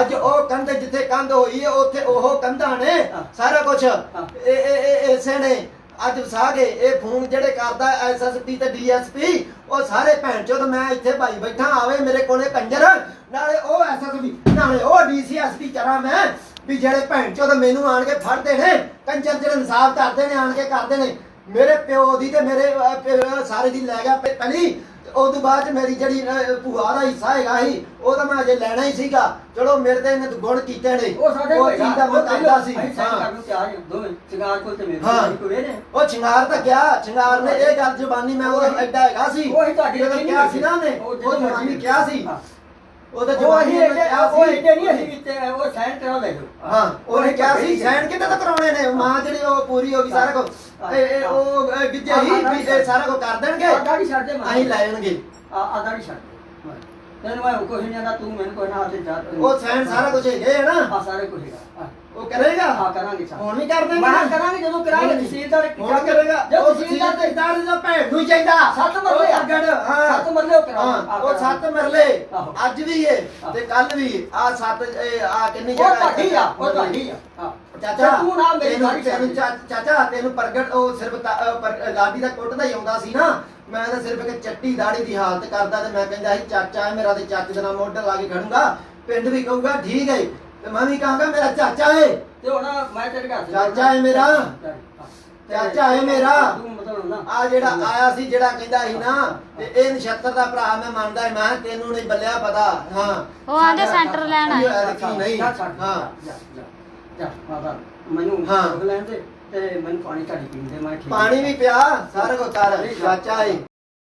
ਅੱਜ ਉਹ ਕੰਧ ਜਿੱਥੇ ਕੰਧ ਹੋਈ ਹੈ ਉੱਥੇ ਉਹ ਕੰਧਾਂ ਨੇ। ਸਾਰਾ ਕੁਝ। ਇਹ ਇਹ ਇਹ ਇਸੇ ਨੇ। ਅੱਜ ਵਸਾ ਗਏ ਇਹ ਫੋਨ ਜਿਹੜੇ ਕਰਦਾ ਐਸਐਸਪੀ ਤੇ ਡੀਐਸਪੀ ਉਹ ਸਾਰੇ ਭੈਣ ਚੋਦ ਮੈਂ ਇੱਥੇ ਭਾਈ ਬੈਠਾ ਆਵੇ ਮੇਰੇ ਕੋਲੇ ਕੰਜਰ। ਨਾਲੇ ਉਹ ਐਸਐਸਪੀ ਨਾਲੇ ਉਹ ਡੀਸੀਐਸਪੀ ਚਰਾ ਮੈਂ ਵੀ ਜਿਹੜੇ ਭੈਣ ਚੋਦ ਮੈਨੂੰ ਆਣ ਕੇ ਫੜਦੇ ਨੇ। ਕੰਜਰ ਜਿਹੜੇ ਇਨਸਾਫ ਕਰਦੇ ਨੇ ਆਣ ਕੇ ਕਰਦੇ ਨੇ। ਮੇਰੇ ਪਿਓ ਦੀ ਤੇ ਮੇਰੇ ਸਾਰੇ ਦੀ ਲੈ ਗਿਆ ਪਹਿ- ਪਹਿਲੀ। ਉਸ ਤੋਂ ਬਾਅਦ 'ਚ ਮੇਰੀ ਜਿਹੜੀ ਅਹ, ਭੂਆ ਦਾ ਹਿੱਸਾ ਹੈਗਾ ਸੀ ਉਹ ਤਾਂ ਮੈਂ ਅਜੇ ਲੈਣਾ ਹੀ ਸੀਗਾ। ਚਲੋ ਮੇਰੇ ਤੇ ਇਹਨੇ ਗੁਣ ਕੀਤੇ ਨੇ। ਉਹ ਸਾਡੇ ਉਹ ਚੀਜ਼ ਦਾ ਮੈਂ ਕਰਦਾ ਸੀ। ਹਾਂ। ਤਿਆਰ ਕੋਲ ਤੇ ਮੇਰੇ ਹਾਂ। ਕੋਲ ਕੋਲੇ ਨੇ ਉਹ ਤਾਂ ਇਹ ਗੱਲ ਜ਼ੁਬਾਨੀ ਮੈਂ ਉਹ ਐਡਾ ਹੈਗਾ ਸੀ। ਉਹੀ ਤੁਹਾਡੀ ਜਦੋਂ ਕਿਹਾ ਸੀ ਨਾ ਉਹਨੇ ਉਹ ਉਹ ਜ਼ੁਬਾਨੀ। ਕਿਹਾ ਸੀ। ਹਾਂ। ਉਹ ਤਾਂ ਉਹ ਅਸੀਂ ਉਹ ਇਹਦੇ ਨਹੀਂ ਸੀ ਅਸੀਂ ਕੀਤੇ ਉਹ ਸਾਈਨ ਕਰਾ ਲੈ ਲਓ ਹਾਂ ਉਹਨੇ ਕਿਹਾ ਸੀ ਸਾਈਨ ਕਿਤੇ ਤਾਂ ਕਰਾਉਣੇ ਨੇ ਮਾਂ ਜਿਹੜੀ ਉਹ ਪੂਰੀ ਹੋ ਗਈ ਸਾਰਾ ਕੁਝ ਇਹ ਇਹ ਉਹ ਅਹ, ਗਿੱਜੇ ਹੀ ਵੀ ਇਹ ਸਾਰਾ ਕੁਝ ਕਰ ਦੇਣਗੇ ਅਸੀਂ ਲੈ ਜਾਣਗੇ ਆ ਨਹੀਂ ਛੱਡਦੇ ਤੈਨੂੰ ਮੈਂ ਕੁਝ ਨਹੀਂ ਆਂਦਾ ਤੂੰ ਮੈਨੂੰ ਕੋਈ ਨਾ ਹੱਥ ਜਾ ਉਹ ਸਾਈਨ ਸਾਰਾ ਕੁਝ ਹੈਗੇ ਹੈ ਨਾ ਆ ਸਾਰੇ ਕੁਝ ਹੈਗਾ ਉਹ ਕਰੇਗਾ ਕਰਾਂਗੇ ਸਾਰਾ ਹੁਣ ਵੀ ਕਰ ਦੇਣਗੇ ਮੈਂ ਨਾ? ਕਰਾਂਗੇ ਜਦੋਂ ਕਰਾਂਗੇ ਤਹਿਸੀਲਦਾਰ ਹੁਣ ਕਰੇਗਾ। ਜਦੋਂ ਉਹ ਤਹਿਸੀਲਦਾਰ ਤੇ ਤਹਿਸੀਲਦਾਰ ਦਾ ਭੈਣ ਨੂੰ ਹੀ ਚਾਹੀਦਾ। ਸੱਤ ਮਰਲੇ ਆ। ਉਹ ਪ੍ਰਗਟ, ਹਾਂ। ਸੱਤ ਮਰਲੇ ਉਹ ਕਰਾਂਗੇ। ਹਾਂ, ਆ ਉਹ ਕਰਾਂਗੇ। ਸੱਤ ਮਰਲੇ। ਆਹੋ। ਅੱਜ ਵੀ ਏ ਆਹੋ। ਤੇ ਕੱਲ ਵੀ ਆ ਸੱਤ ਇਹ ਆ ਕਿੰਨੀ ਉਹ ਜਗ੍ਹਾ ਤੁਹਾਡੀ ਆ ਉਹ ਤੁਹਾਡੀ ਆ। ਹਾਂ। ਚਾਚਾ ਤੂੰ ਨਾ ਮੇਰੀ ਤੈਨੂੰ ਚਾਚਾ ਤੈਨੂੰ ਪ੍ਰਗਟ ਉਹ ਸਿਰਫ ਲਾਡੀ ਦਾ ਕੁੱਟਦਾ ਹੀ ਆਉਂਦਾ ਸੀ ਨਾ। ਮੈਂ ਤਾਂ ਸਿਰਫ ਇੱਕ ਚੱਟੀ ਦਾੜੀ ਦੀ ਹਾਲਤ ਕਰਦਾ ਤੇ ਮੈਂ ਕਹਿੰਦਾ ਸੀ ਚਾਚਾ ਮੇਰਾ ਤੇ ਚਾਚੇ ਦਾ ਨਾਮ ਮੋਢਾ ਲਾ ਕੇ ਖੜੂੰਗਾ। ਪਿੰਡ ਵੀ ਕਹੂਗਾ ਠੀਕ ਹੈ ਤੇ ਮੈਂ ਵੀ ਕਹਾਂਗਾ ਮੇਰਾ ਚਾਚਾ ਹੈ ਤੇ ਹੁਣ ਮੈਂ ਤੇਰੇ ਘਰ ਤੇ ਚਾਚਾ ਹੈ ਮੇਰਾ। ਚਾਚਾ ਹੈ ਮੇਰਾ। ਤੂੰ ਮਤਲਬ ਨਾ। ਆ ਜਿਹੜਾ ਆਇਆ ਸੀ ਜਿਹੜਾ ਕਹਿੰਦਾ ਸੀ ਨਾ ਤੇ ਇਹ ਨਛੱਤਰ ਦਾ ਭਰਾ ਮੈਂ ਮੰਨਦਾ ਮੈਂ ਕਿਹਾ ਤੈਨੂੰ ਨਹੀਂ ਬੱਲਿਆ ਪਤਾ। ਹਾਂ। ਉਹ ਆਂਦੇ ਸੈਂਟਰ ਲੈਣ ਆਏ। ਕੀ ਨਹੀਂ। ਹਾਂ। ਜਾ ਮਾਤਾ ਮੈਨੂੰ ਹਾਂ। ਲੈਣ ਦੇ ਤੇ ਮੈਨੂੰ ਪਾਣੀ ਘੜੀ ਪੀਣ ਦੇ ਮੈਂ ਪਾਣੀ ਵੀ ਪਿਆ ਸਾਰਾ ਕੁਝ ਕਰ। ਚਾਚਾ ਏ।